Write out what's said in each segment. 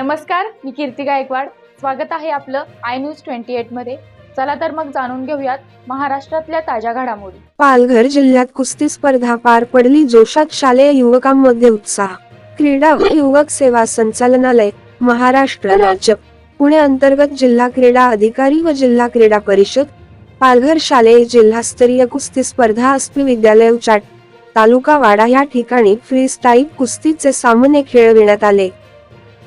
नमस्कार मी कीर्ती गायकवाड. स्वागत आहे आपलं आय न्यूज ट्वेंटी एटमध्ये. चला तर मग जाणून घेऊयात महाराष्ट्रातल्या ताज्या घडामोडी. पालघर जिल्ह्यात कुस्ती स्पर्धा पार पडली जोशात शालेय युवकांमध्ये उत्साह. क्रीडा व युवक सेवा संचालनालय महाराष्ट्र राज्य. पुणे अंतर्गत जिल्हा क्रीडा अधिकारी व जिल्हा क्रीडा परिषद पालघर शालेय जिल्हास्तरीय कुस्ती स्पर्धा आस्पी विद्यालय उचाट. तालुका वाडा या ठिकाणी फ्री स्टाईल कुस्तीचे सामने खेळविण्यात आले.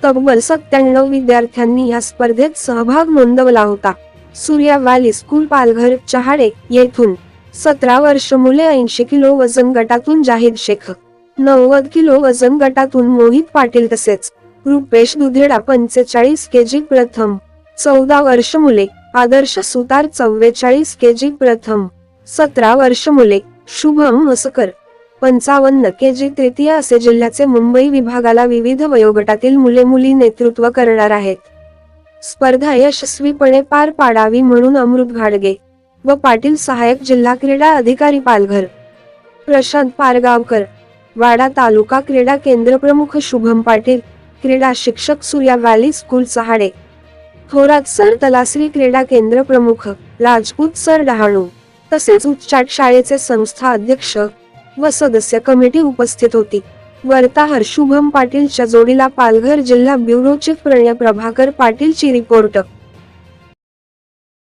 तब्बल सत्त्याण्णव विद्यार्थ्यांनी या स्पर्धेत सहभाग नोंदवला होता. सूर्या वाली स्कूल पालघर चहाडे येथून सतरा वर्ष मुले ऐंशी किलो वजन गटातून जाहीर शेख. नव्वद किलो वजन गटातून मोहित पाटील तसेच रुपेश दुधेडा पंचेचाळीस के जी प्रथम चौदा वर्ष मुले आदर्श सुतार चव्वेचाळीस के जी प्रथम सतरा वर्ष मुले शुभम मसकर पंचावन्न के जी तृतीय असे जिल्ह्याचे मुंबई विभागाला विविध वयोगटातील मुले मुली नेतृत्व करणार आहेत. स्पर्धा यशस्वीपणे पार पाडावी म्हणून अमृत घाडगे व पाटील सहाय्यक जिल्हा क्रीडा अधिकारी पालघर. प्रशांत पारगावकर वाडा तालुका क्रीडा केंद्र प्रमुख शुभम पाटील क्रीडा शिक्षक Surya valley school Sahade. Thorat sir Talasari क्रीडा केंद्र प्रमुख राजपूत सर डहाणू. तसेच उच्चाट शाळेचे संस्था अध्यक्ष व सदस्य कमिटी उपस्थित होती. वार्ताहर शुभम पाटीलच्या जोडीला पालघर जिल्हा ब्युरो चीफ प्रणय प्रभाकर पाटीलची रिपोर्ट.